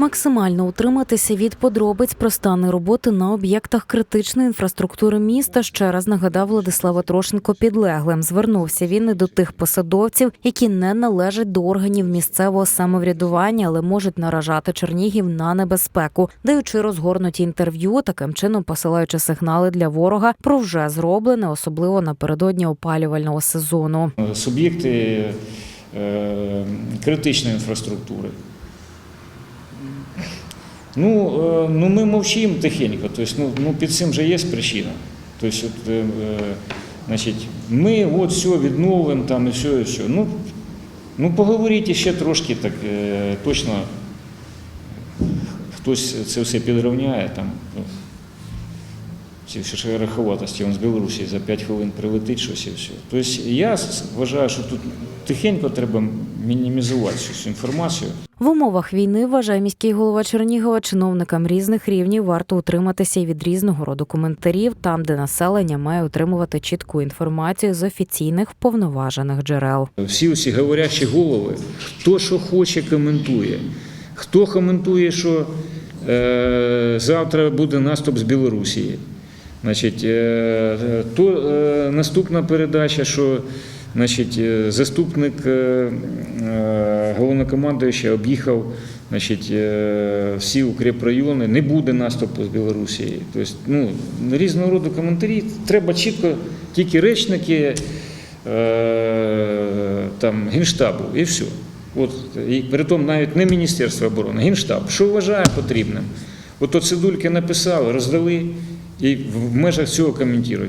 Максимально утриматися від подробиць про стани роботи на об'єктах критичної інфраструктури міста. Ще раз нагадав Владислава Трошенко підлеглим. Звернувся він і до тих посадовців, які не належать до органів місцевого самоврядування, але можуть наражати Чернігів на небезпеку, даючи розгорнуті інтерв'ю, таким чином посилаючи сигнали для ворога про вже зроблене, особливо напередодні опалювального сезону. суб'єкти е, критичної інфраструктури. Ну, е, ну ми мовчимо тихенько, тобто, ну, ну, під цим же є причина. Тобто, от, е, е, значить, ми от все відновимо там і все, і все. Ну, ну поговоріть ще трошки, так е, точно хтось це все підрівняє там. Ці всі шероховатості, він з Білорусі за 5 хвилин прилетить щось і все. Тобто я вважаю, що тут тихенько треба мінімізувати цю інформацію. В умовах війни вважає міський голова Чернігова чиновникам різних рівнів варто утриматися від різного роду коментарів, там, де населення має отримувати чітку інформацію з офіційних вповноважених джерел. Всі усі говорящі голови, хто що хоче, коментує. Хто коментує, що е, завтра буде наступ з Білорусі. Значить, е, то е, наступна передача, що значить, е, заступник головнокомандуюча об'їхав значить, всі укріпрайони, не буде наступу з Білорусі. Тобто, ну, різного роду коментарі. Треба чітко тільки речники там, Генштабу і все. От, і притом навіть не Міністерство оборони, Генштаб, що вважає потрібним. От оце дульки написали, роздали і в межах цього коментують.